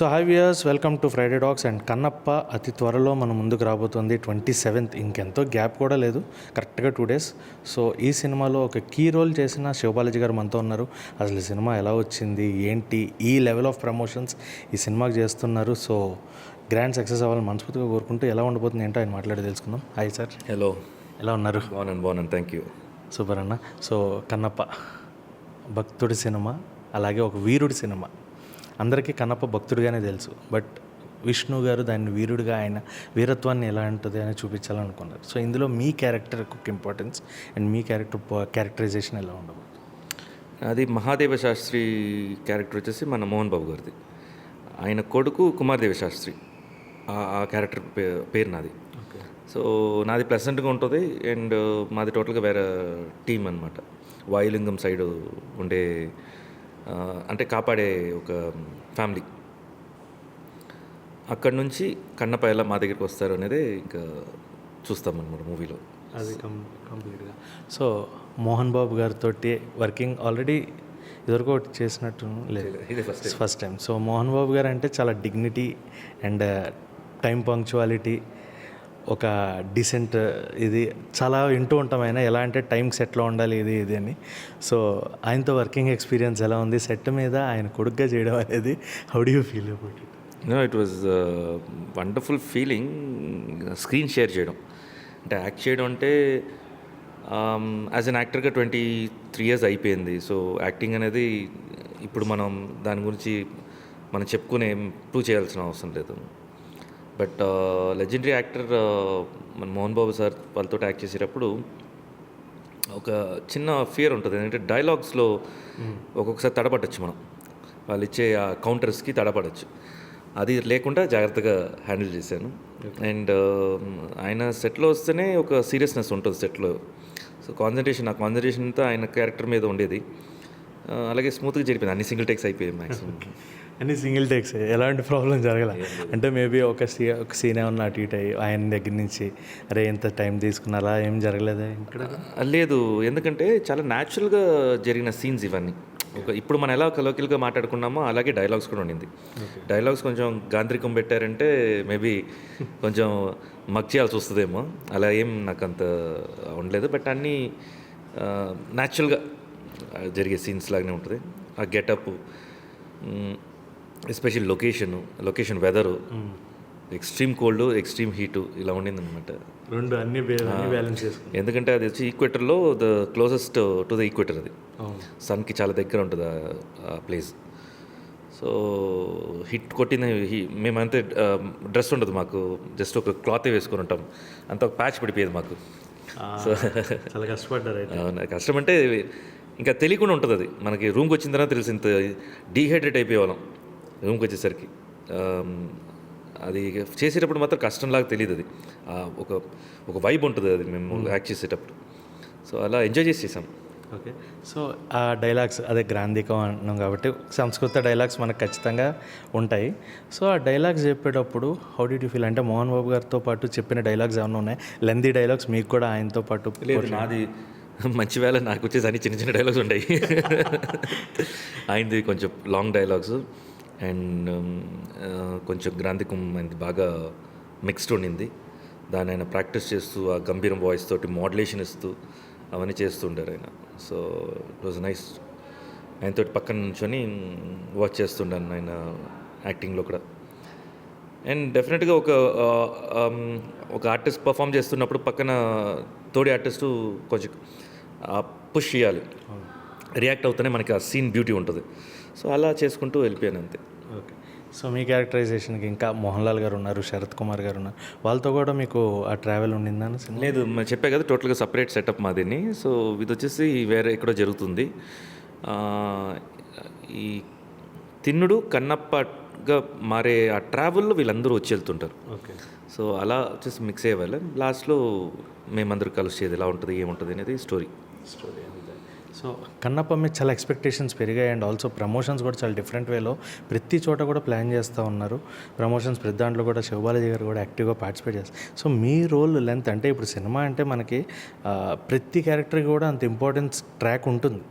So hi viewers welcome to Friday dogs and Kannappa అతి త్వరలో మన ముందుకు రాబోతుంది ట్వంటీ సెవెంత్ ఇంకెంతో గ్యాప్ కూడా లేదు కరెక్ట్గా టూ డేస్ సో ఈ సినిమాలో ఒక కీ రోల్ చేసిన శివబాలాజీ గారు మనతో ఉన్నారు. అసలు ఈ సినిమా ఎలా వచ్చింది ఏంటి ఈ లెవెల్ ఆఫ్ ప్రమోషన్స్ ఈ సినిమాకి చేస్తున్నారు. సో గ్రాండ్ సక్సెస్ అవ్వాలని మనస్ఫూర్తిగా కోరుకుంటూ ఎలా ఉండబోతుంది ఏంటో ఆయన మాట్లాడి తెలుసుకుందాం. హాయ్ సార్ హలో ఎలా ఉన్నారు? బాగున్నాను బాగున్నాను థ్యాంక్ యూ సూపర్ అన్న. సో కన్నప్ప భక్తుడి సినిమా అలాగే ఒక వీరుడి సినిమా. అందరికీ కన్నప్ప భక్తుడిగానే తెలుసు. బట్ విష్ణు గారు దాన్ని వీరుడిగా ఆయన వీరత్వాన్ని ఎలా ఉంటుంది అని చూపించాలనుకున్నారు. సో ఇందులో మీ క్యారెక్టర్ ఒక ఇంపార్టెన్స్ అండ్ మీ క్యారెక్టర్ క్యారెక్టరైజేషన్ ఎలా ఉండబోతుంది? అది మహాదేవ శాస్త్రి క్యారెక్టర్ వచ్చేసి మన మోహన్ బాబు గారిది. ఆయన కొడుకు కుమారదేవ శాస్త్రి. ఆ- ఆ క్యారెక్టర్ పేరు నాది. సో నాది ప్లెసెంట్గా ఉంటుంది అండ్ మాది టోటల్గా వేరే టీం అనమాట వాయులింగం సైడ్ ఉండే అంటే కాపాడే ఒక ఫ్యామిలీ. అక్కడ నుంచి కన్నప్ప ఎలా మా దగ్గరికి వస్తారు అనేది ఇంకా చూస్తామన్నమాట మూవీలో. అది కంప్లీట్గా. సో మోహన్ బాబు గారితో వర్కింగ్ ఆల్రెడీ ఇదివరకు ఒకటి చేసినట్టు లేదు. First time. So Mohan Babu garu అంటే చాలా డిగ్నిటీ అండ్ టైం పంక్చువాలిటీ ఒక డిసెంట్ ఇది చాలా వింటూ ఉంటాం ఆయన ఎలా అంటే టైంకి సెట్లో ఉండాలి ఇది ఇది అని. సో ఆయనతో వర్కింగ్ ఎక్స్పీరియన్స్ ఎలా ఉంది? సెట్ మీద ఆయన కొడుగ్గా చేయడం అనేది how do you feel about it no it was wonderful feeling screen share చేయడం. అంటే యాక్ట్ చేయడం అంటే యాజ్ అన్ యాక్టర్గా ట్వంటీ త్రీ ఇయర్స్ అయిపోయింది. సో యాక్టింగ్ అనేది ఇప్పుడు మనం దాని గురించి మనం చెప్పుకునే ప్రూవ్ చేయాల్సిన అవసరం లేదు. బట్ లెజెండరీ యాక్టర్ మన మోహన్ బాబు సార్ వాళ్ళతో యాక్ట్ చేసేటప్పుడు ఒక చిన్న ఫియర్ ఉంటుంది. ఎందుకంటే డైలాగ్స్లో ఒక్కొక్కసారి తడబడచ్చు మనం. వాళ్ళు ఇచ్చే ఆ కౌంటర్స్కి తడబడచ్చు అది లేకుండా జాగ్రత్తగా హ్యాండిల్ చేశాను. అండ్ ఆయన సెట్లో వస్తేనే ఒక సీరియస్నెస్ ఉంటుంది సెట్లో సో కాన్సన్ట్రేషన్ ఆ కాన్సన్ట్రేషన్ అంతా ఆయన క్యారెక్టర్ మీద ఉండేది. అలాగే స్మూత్గా జరిపోయింది అన్ని సింగిల్ టేక్స్ అయిపోయాయి మ్యాక్సిమం అన్ని సింగిల్ టేక్స్ ఎలాంటి ప్రాబ్లం జరగల? అంటే మేబీ ఒక సీ ఒక సీన్ ఏమన్నా అటు ఇటు అయ్యి ఆయన దగ్గర నుంచి అరే ఎంత టైం తీసుకున్నారా? ఏం జరగలేదా ఇక్కడ? లేదు. ఎందుకంటే చాలా న్యాచురల్గా జరిగిన సీన్స్ ఇవన్నీ. ఒక ఇప్పుడు మనం ఎలా కలోకిల్గా మాట్లాడుకున్నామో అలాగే డైలాగ్స్ కూడా ఉండింది. డైలాగ్స్ కొంచెం గాంత్రికం పెట్టారంటే మేబీ కొంచెం మక్ చేయాల్సి వస్తుందేమో. అలా ఏం నాకు అంత ఉండలేదు. బట్ అన్నీ న్యాచురల్గా జరిగే సీన్స్ లాగానే ఉంటుంది. ఆ getup special location location weather extreme cold extreme heat ఇలా ఉండింది అనమాట రెండు అన్ని బ్యాలెన్స్ చేసుకున్నాం ఎందుకంటే అది వచ్చి ఈక్వేటర్లో the closest to the equator అది. సన్కి చాలా దగ్గర ఉంటుంది ఆ- ప్లేస్. సో హిట్ కొట్టిన హి- మేమంతే డ్రెస్ ఉండదు మాకు. జస్ట్ ఒక క్లాత్ వేసుకొని ఉంటాం. అంత ఒక ప్యాచ్ పడిపోయేది మాకు. సో చాలా కష్టపడ్డారు అవును కష్టం అంటే ఇంకా తెలియకుండా ఉంటుంది అది. మనకి రూమ్కి వచ్చిన తర్వాత తెలిసి ఇంత డీహైడ్రేట్ అయిపోయేవాళ్ళం. రూమ్కి వచ్చేసరికి అది చేసేటప్పుడు మాత్రం కష్టంలాగా తెలియదు అది. ఒక ఒక వైబ్ ఉంటుంది అది మేము యాక్ట్ చేసేటప్పుడు. సో అలా ఎంజాయ్ చేసి చేసాం ఓకే. సో ఆ డైలాగ్స్ అదే గ్రాంధికం అంటున్నాం కాబట్టి సంస్కృత డైలాగ్స్ మనకు ఖచ్చితంగా ఉంటాయి. సో ఆ డైలాగ్స్ చెప్పేటప్పుడు హౌ డి యూ ఫీల్ అంటే మోహన్ బాబు గారితో పాటు చెప్పిన డైలాగ్స్ ఏమైనా ఉన్నాయి? లెందీ డైలాగ్స్ మీకు కూడా ఆయనతో పాటు లేదు నాది మంచి వేళ నాకు వచ్చేసి అన్ని చిన్న చిన్న డైలాగ్స్ ఉంటాయి ఆయనది కొంచెం లాంగ్ డైలాగ్స్ అండ్ కొంచెం గ్రాంధికం ఆయనది బాగా మిక్స్డ్ ఉండింది. దాన్ని ఆయన ప్రాక్టీస్ చేస్తూ ఆ గంభీరం వాయిస్ తోటి మోడ్యులేషన్ ఇస్తూ అవన్నీ చేస్తుంటారు ఆయన. సో ఇట్ వాజ్ నైస్ ఆయనతో పక్కన నుంచొని వాచ్ చేస్తుండాను ఆయన యాక్టింగ్లో కూడా. అండ్ డెఫినెట్గా ఒక ఒక ఆర్టిస్ట్ పర్ఫామ్ చేస్తున్నప్పుడు పక్కన తోడి ఆర్టిస్టు కొంచెం పుష్ చేయాలి. రియాక్ట్ అవుతూనే మనకి ఆ సీన్ బ్యూటీ ఉంటుంది. సో అలా చేసుకుంటూ వెళ్ళిపోయాను అంతే. ఓకే. సో మీ క్యారెక్టరైజేషన్కి ఇంకా మోహన్ లాల్ గారు ఉన్నారు శరత్ కుమార్ గారు ఉన్నారు. వాళ్ళతో కూడా మీకు ఆ ట్రావెల్ ఉండిందని సినిమా? లేదు చెప్పా కదా టోటల్గా సపరేట్ సెటప్ మాదిని సో ఇది వచ్చేసి వేరే ఎక్కడో జరుగుతుంది. ఈ తిన్నుడు కన్నప్పగా మారే ఆ ట్రావెల్లో వీళ్ళందరూ వచ్చి వెళ్తుంటారు. ఓకే. సో అలా వచ్చేసి మిక్స్ అయ్యే వాళ్ళం. లాస్ట్లో మేమందరూ కలిసేది ఎలా ఉంటుంది ఏముంటుంది అనేది స్టోరీ. స్టోరీ సో కన్నప్ప మీద చాలా ఎక్స్పెక్టేషన్స్ పెరిగాయి అండ్ ఆల్సో ప్రమోషన్స్ కూడా చాలా డిఫరెంట్ వేలో ప్రతి చోట కూడా ప్లాన్ చేస్తూ ఉన్నారు. ప్రమోషన్స్ ప్రతి దాంట్లో కూడా శివబాలాజీ గారు కూడా యాక్టివ్గా పార్టిసిపేట్ చేస్తారు సో మీ రోల్ లెంత్ అంటే ఇప్పుడు సినిమా అంటే మనకి ప్రతి క్యారెక్టర్కి కూడా అంత ఇంపార్టెన్స్ ట్రాక్ ఉంటుంది.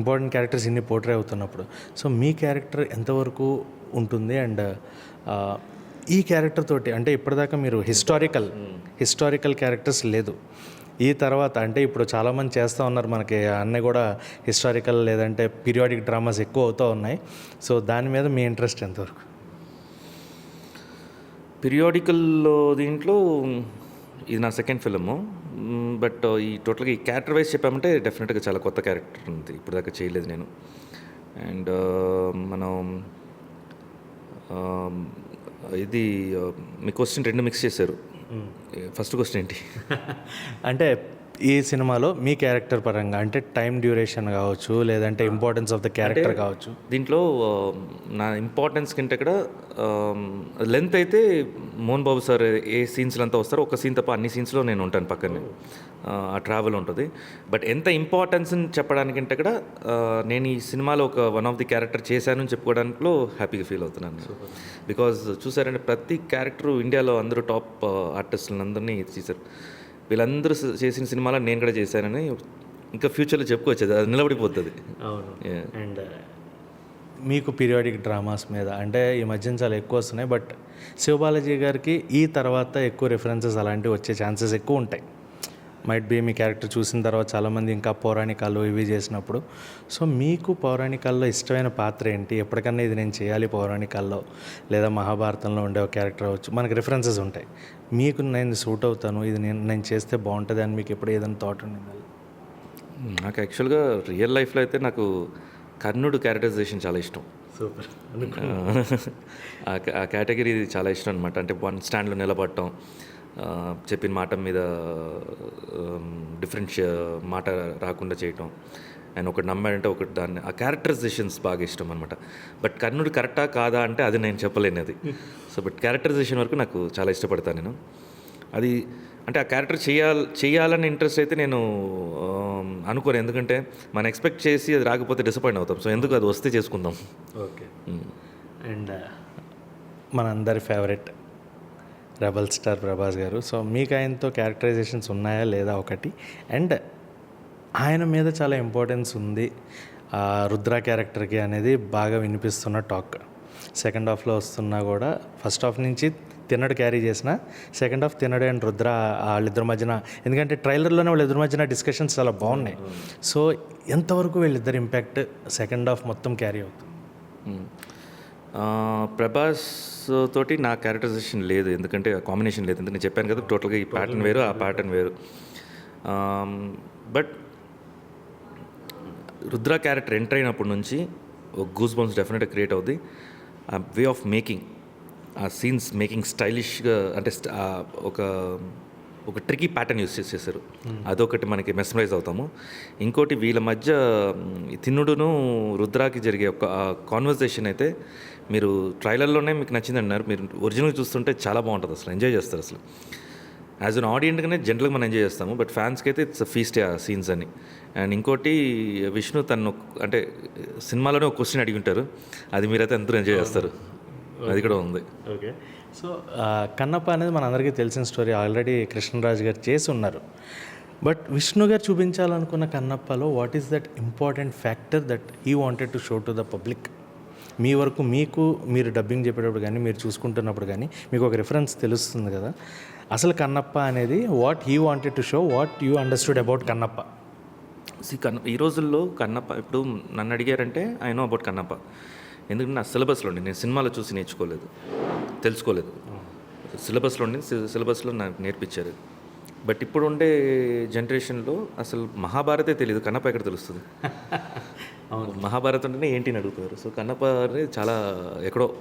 ఇంపార్టెంట్ క్యారెక్టర్స్ ఇన్ని పోర్ట్రే అవుతున్నప్పుడు. సో మీ క్యారెక్టర్ ఎంతవరకు ఉంటుంది అండ్ ఈ క్యారెక్టర్ తోటి అంటే ఇప్పటిదాకా మీరు హిస్టారికల్ హిస్టారికల్ క్యారెక్టర్స్ లేదు. ఈ తర్వాత అంటే ఇప్పుడు చాలామంది చేస్తూ ఉన్నారు మనకి అన్నీ కూడా హిస్టారికల్ లేదంటే పీరియాడిక్ డ్రామాస్ ఎక్కువ అవుతూ ఉన్నాయి. సో దాని మీద మీ ఇంట్రెస్ట్ ఎంతవరకు? పీరియాడికల్లో దీంట్లో ఇది నా సెకండ్ ఫిలిము. బట్ ఈ టోటల్గా ఈ క్యారెక్టర్ వైజ్ చెప్పామంటే డెఫినెట్గా చాలా కొత్త క్యారెక్టర్ ఉంది. ఇప్పుడు దాకా చేయలేదు నేను. అండ్ మనం ఇది మీ క్వశ్చన్ రెండు మిక్స్ చేశారు. ఫస్ట్ క్వశ్చన్ ఏంటి? అంటే ఈ సినిమాలో మీ క్యారెక్టర్ పరంగా అంటే టైం డ్యూరేషన్ కావచ్చు లేదంటే ఇంపార్టెన్స్ ఆఫ్ ద క్యారెక్టర్ కావచ్చు. దీంట్లో ఆ, నా ఇంపార్టెన్స్ కంటే ఇక్కడ లెంత్ అయితే మోహన్ బాబు సార్ ఏ సీన్స్లో అంతా వస్తారో ఒక సీన్ తప్ప అన్ని సీన్స్లో నేను ఉంటాను పక్కనే. ఆ, ట్రావెల్ ఉంటుంది. బట్ ఎంత ఇంపార్టెన్స్ చెప్పడానికంటే ఇక్కడ ఆ, నేను ఈ సినిమాలో ఒక వన్ ఆఫ్ ది క్యారెక్టర్ చేశాను అని చెప్పుకోవడానికిలో హ్యాపీగా ఫీల్ అవుతున్నాను బికాజ్ చూసారంటే ప్రతి క్యారెక్టర్ ఇండియాలో అందరూ టాప్ ఆర్టిస్టులను అందరినీ చేశారు. వీళ్ళందరూ చేసిన సినిమాలో నేను కూడా చేశానని ఇంకా ఫ్యూచర్లో చెప్పుకోవచ్చు అది నిలబడిపోతుంది. అవును. అండ్ మీకు పీరియాడిక్ డ్రామాస్ మీద అంటే ఈ మధ్యన చాలా ఎక్కువ వస్తున్నాయి బట్ శివబాలాజీ గారికి ఈ తర్వాత ఎక్కువ రిఫరెన్సెస్ అలాంటివి వచ్చే ఛాన్సెస్ ఎక్కువ ఉంటాయి. మైట్ బి మీ క్యారెక్టర్ చూసిన తర్వాత చాలామంది ఇంకా పౌరాణికాలు ఇవి చేసినప్పుడు సో మీకు పౌరాణికాల్లో ఇష్టమైన పాత్ర ఏంటి ఎప్పటికన్నా ఇది నేను చేయాలి పౌరాణికాల్లో లేదా మహాభారతంలో ఉండే ఒక క్యారెక్టర్ అవ్వచ్చు మనకి రిఫరెన్సెస్ ఉంటాయి మీకు నేను సూట్ అవుతాను ఇది నేను నేను చేస్తే బాగుంటుంది అని మీకు ఎప్పుడు ఏదైనా థాట్ ఉండింది నాకు యాక్చువల్గా రియల్ లైఫ్లో అయితే నాకు కర్ణుడు క్యారెక్టరైజేషన్ చాలా ఇష్టం సూపర్ ఆ కేటగిరీ చాలా ఇష్టం అనమాట అంటే వన్ స్టాండ్లో నిలబడటం చెప్పిన మాట మీద డిఫరెంట్ మాట రాకుండా చేయటం. అండ్ ఒకటి నమ్మాడంటే ఒకటి దాన్ని ఆ క్యారెక్టరైజేషన్స్ బాగా ఇష్టం అనమాట బట్ కర్ణుడు కరెక్టా కాదా అంటే అది నేను చెప్పలేను అది. సో బట్ క్యారెక్టరైజేషన్ వరకు నాకు చాలా ఇష్టపడతాను నేను. అది అంటే ఆ క్యారెక్టర్ చేయాలి చేయాలని ఇంట్రెస్ట్ అయితే నేను అనుకోను. ఎందుకంటే మనం ఎక్స్పెక్ట్ చేసి అది రాకపోతే డిసప్పాయింట్ అవుతాం. సో ఎందుకు అది వస్తే చేసుకుందాం. ఓకే. అండ్ మనందరి favourite rebel star Prabhas garu. So మీకు ఆయనతో క్యారెక్టరైజేషన్స్ ఉన్నాయా లేదా ఒకటి? అండ్ ఆయన మీద చాలా ఇంపార్టెన్స్ ఉంది. రుద్ర క్యారెక్టర్కి అనేది బాగా వినిపిస్తున్న టాక్. సెకండ్ హాఫ్లో వస్తున్నా కూడా ఫస్ట్ హాఫ్ నుంచి తిన్నడు క్యారీ చేసిన second half Thinnadu and Rudra వాళ్ళిద్దరి మధ్యన ఎందుకంటే ట్రైలర్లోనే వాళ్ళిద్దరి మధ్యన డిస్కషన్స్ చాలా బాగున్నాయి. సో ఎంతవరకు వీళ్ళిద్దరు ఇంపాక్ట్ సెకండ్ హాఫ్ మొత్తం క్యారీ అవుతుంది? ప్రభాస్ తోటి నా క్యారెక్టరైజేషన్ లేదు. ఎందుకంటే కాంబినేషన్ లేదు. ఎందుకంటే నేను చెప్పాను కదా టోటల్గా ఈ ప్యాటర్న్ వేరు ఆ ప్యాటర్న్ వేరు. బట్ రుద్ర క్యారెక్టర్ ఎంటర్ అయినప్పటి నుంచి ఒక గూస్ బంప్స్ డెఫినెట్గా క్రియేట్ అవుద్ది. ఆ వే ఆఫ్ మేకింగ్ ఆ సీన్స్ మేకింగ్ స్టైలిష్గా అంటే ఒక ఒక ట్రికీ ప్యాటర్న్ యూస్ చేసేసారు అదొకటి మనకి మెస్మరైజ్ అవుతాము. ఇంకోటి వీళ్ళ మధ్య తిన్నుడును రుద్రాకి జరిగే ఒక కాన్వర్జేషన్ అయితే మీరు ట్రైలర్లోనే మీకు నచ్చింది అన్నారు మీరు ఒరిజినల్ చూస్తుంటే చాలా బాగుంటుంది అసలు. ఎంజాయ్ చేస్తారు అసలు. యాజ్ అన్ ఆడియన్స్గానే జనరల్గా మనం ఎంజాయ్ చేస్తాము. బట్ ఫ్యాన్స్కి అయితే ఇట్స్ ఫీస్ట్ ఆ సీన్స్ అని. అండ్ ఇంకోటి విష్ణు తను అంటే సినిమాలోనే ఒక క్వశ్చన్ అడిగి ఉంటారు. అది మీరైతే అందరూ ఎంజాయ్ చేస్తారు. అది కూడా ఉంది. ఓకే. సో కన్నప్ప అనేది మనందరికీ తెలిసిన స్టోరీ. ఆల్రెడీ కృష్ణరాజు గారు చేసి ఉన్నారు. బట్ విష్ణు గారు చూపించాలనుకున్న కన్నప్పలో what is that important factor that he wanted to show to the public? మీ వరకు మీకు మీరు డబ్బింగ్ చెప్పేటప్పుడు కానీ మీరు చూసుకుంటున్నప్పుడు కానీ మీకు ఒక రిఫరెన్స్ తెలుస్తుంది కదా. అసలు కన్నప్ప అనేది what he wanted to show what you understood about Kannappa. C కన్న ఈ రోజుల్లో కన్నప్ప ఇప్పుడు నన్ను అడిగారంటే ఐ నో అబౌట్ కన్నప్ప. ఎందుకంటే నా సిలబస్లో ఉండి నేను సినిమాలో చూసి నేర్చుకోలేదు తెలుసుకోలేదు. సిలబస్లో ఉండి సిలబస్లో నాకు నేర్పించారు. బట్ ఇప్పుడు ఉండే జనరేషన్లో అసలు మహాభారతే తెలియదు కన్నప్ప ఎక్కడ తెలుస్తుంది? మహాభారతం అంటేనే ఏంటి అని అడుగుతారు సో కన్నప్ప అనేది చాలా ఎక్కడో.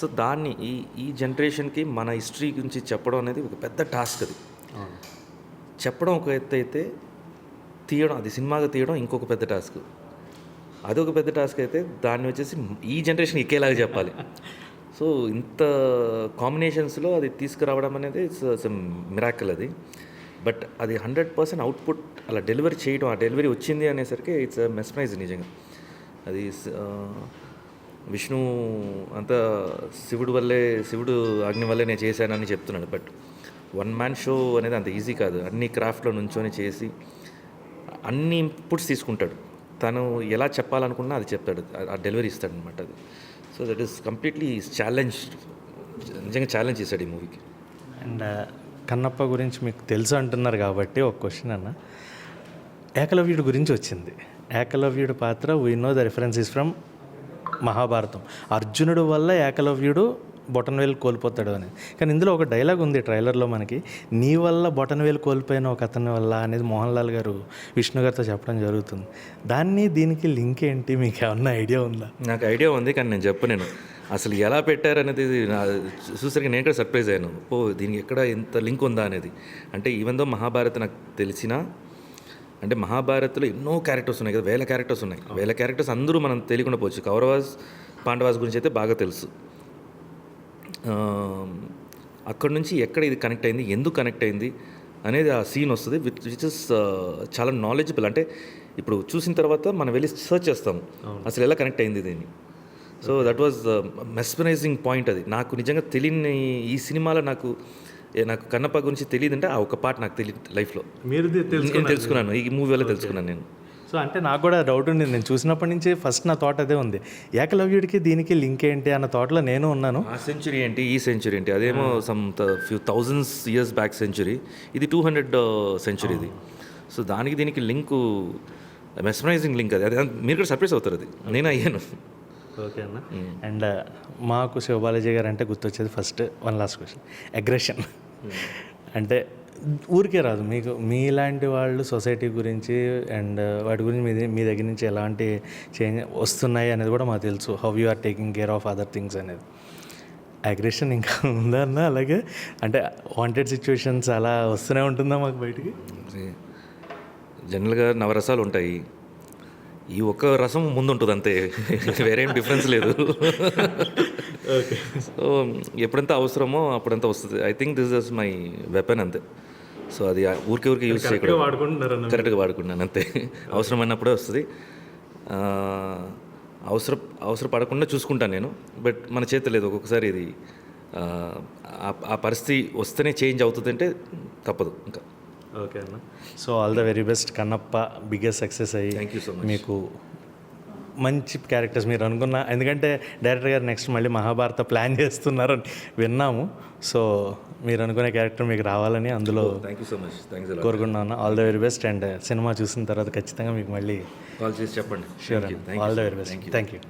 సో దాన్ని ఈ ఈ జనరేషన్కి మన హిస్టరీ గురించి చెప్పడం అనేది ఒక పెద్ద టాస్క్ అది. చెప్పడం ఒక ఎత్తు అయితే తీయడం అది సినిమాగా తీయడం ఇంకొక పెద్ద టాస్క్. అదొక పెద్ద టాస్క్ అయితే దాన్ని వచ్చేసి ఈ జనరేషన్ ఎక్కేలాగా చెప్పాలి. సో ఇంత కాంబినేషన్స్లో అది తీసుకురావడం అనేది ఇట్స్ మిరాకల్ అది. బట్ అది హండ్రెడ్ పర్సెంట్ అవుట్పుట్ అలా డెలివరీ చేయడం ఆ డెలివరీ వచ్చింది అనేసరికి ఇట్స్ మెస్ప్రైజ్ నిజంగా. అది విష్ణు అంతా శివుడు వల్లే శివుడు అగ్ని వల్లే నేను చేశానని చెప్తున్నాడు. బట్ వన్ మ్యాన్ షో అనేది అంత ఈజీ కాదు. అన్ని క్రాఫ్ట్లో నుంచొని చేసి అన్ని ఇన్పుట్స్ తీసుకుంటాడు. తను ఎలా చెప్పాలనుకున్నా అది చెప్తాడు. ఆ- ఆ డెలివరీ ఇస్తాడు అనమాట అది. So that is completely challenge నిజంగా ఛాలెంజ్ చేశాడు ఈ మూవీకి. అండ్ కన్నప్ప గురించి మీకు తెలుసు అంటున్నారు కాబట్టి ఒక క్వశ్చన్ అన్న. ఏకలవ్యుడు గురించి వచ్చింది. ఏకలవ్యుడు పాత్ర we know the reference is from Mahabharatam. అర్జునుడు వల్ల ఏకలవ్యుడు బొటన్వేలు కోల్పోతాడు అని. కానీ ఇందులో ఒక డైలాగ్ ఉంది ట్రైలర్లో మనకి. నీ వల్ల బొటన్వేలు కోల్పోయిన ఒక అతని వల్ల అనేది మోహన్ లాల్ గారు విష్ణు గారితో చెప్పడం జరుగుతుంది. దాన్ని దీనికి లింక్ ఏంటి? మీకు ఏమన్నా ఐడియా ఉందా? నాకు ఐడియా ఉంది కానీ నేను చెప్పలేను. అసలు ఎలా పెట్టారనేది చూసరికి నేను కూడా సర్ప్రైజ్ అయ్యాను. ఓ దీనికి ఎక్కడ ఎంత లింక్ ఉందా అనేది. అంటే ఈవెన్ దో మహాభారత్ నాకు తెలిసినా అంటే మహాభారత్లో ఎన్నో క్యారెక్టర్స్ ఉన్నాయి కదా వేల క్యారెక్టర్స్ ఉన్నాయి. వేల క్యారెక్టర్స్ అందరూ మనం తెలియకుండా పోవచ్చు. కౌరవాస్ పాండవాస్ గురించి అయితే బాగా తెలుసు. అక్కడ నుంచి ఎక్కడ ఇది కనెక్ట్ అయింది ఎందుకు కనెక్ట్ అయింది అనేది ఆ సీన్ వస్తుంది విచ్ విచ్ ఇస్ చాలా నాలెడ్జబుల్ అంటే ఇప్పుడు చూసిన తర్వాత మనం వెళ్ళి సర్చ్ చేస్తాం. అసలు ఎలా కనెక్ట్ అయింది దీన్ని? So that was mesmerizing point అది. నాకు నిజంగా తెలియని ఈ సినిమాలో నాకు నాకు కన్నప్ప గురించి తెలియదంటే ఆ ఒక పార్ట్ నాకు తెలియదు లైఫ్లో. మీరు నేను తెలుసుకున్నాను. ఈ మూవీ వల్ల తెలుసుకున్నాను నేను. సో అంటే నాకు కూడా డౌట్ ఉంది నేను చూసినప్పటి నుంచి ఫస్ట్ నా థాట్ అదే ఉంది. ఏకలవ్యుడికి దీనికి లింక్ ఏంటి అన్న థాట్లో నేను ఉన్నాను. ఆ సెంచురీ ఏంటి? ఈ సెంచురీ ఏంటి? అదేమో some few thousands years back century ఇది టూ హండ్రెడ్ సెంచురీ ఇది. సో దానికి దీనికి లింకు మెస్మరైజింగ్ లింక్ అది. అది మీరు కూడా సర్ప్రైజ్ అవుతారు అది. నేను అయ్యాను. ఓకే అన్న. అండ్ మాకు శివబాలాజీ గారు అంటే గుర్తొచ్చేది first one last question aggression అంటే ఊరికే రాదు. మీకు మీలాంటి వాళ్ళు సొసైటీ గురించి అండ్ వాటి గురించి మీ మీ దగ్గర నుంచి ఎలాంటి చేంజ్ వస్తున్నాయి అనేది కూడా మాకు తెలుసు. How you are taking care of other things అనేది. అగ్రెషన్ ఇంకా ఉందా అన్న? అలాగే అంటే వాంటెడ్ సిచ్యువేషన్స్ అలా వస్తూనే ఉంటుందా మాకు బయటికి? జనరల్గా నవరసాలు ఉంటాయి. ఈ ఒక్క రసం ముందు ఉంటుంది అంతే వేరేం డిఫరెన్స్ లేదు. సో ఎప్పుడంతా అవసరమో అప్పుడంతా వస్తుంది. I think this is my weapon అంతే. సో అది ఊరికే ఊరికే యూజ్ చేయకూడదు. అన్న కరెక్ట్గా వాడుకున్నాను అంతే. అవసరమైనప్పుడే వస్తుంది. అవసర అవసర పడకుండా చూసుకుంటాను నేను. బట్ మన చేతి లేదు. ఒక్కొక్కసారి ఇది ఆ, పరిస్థితి వస్తేనే చేంజ్ అవుతుందంటే తప్పదు ఇంకా. ఓకే అన్న. So all the very best. Kannappa biggest success అయ్యి థ్యాంక్ యూ సో మచ్ మీకు మంచి క్యారెక్టర్స్ మీరు అనుకున్న ఎందుకంటే డైరెక్టర్ గారు నెక్స్ట్ మళ్ళీ మహాభారత ప్లాన్ చేస్తున్నారని విన్నాము. సో మీరు అనుకునే క్యారెక్టర్ మీకు రావాలని అందులో thank you so much thanks కోరుకుంటున్నాను all the very best and cinema చూసిన తర్వాత ఖచ్చితంగా మీకు మళ్ళీ కాల్ చేసి చెప్పండి. Sure all the very. Best. Thank you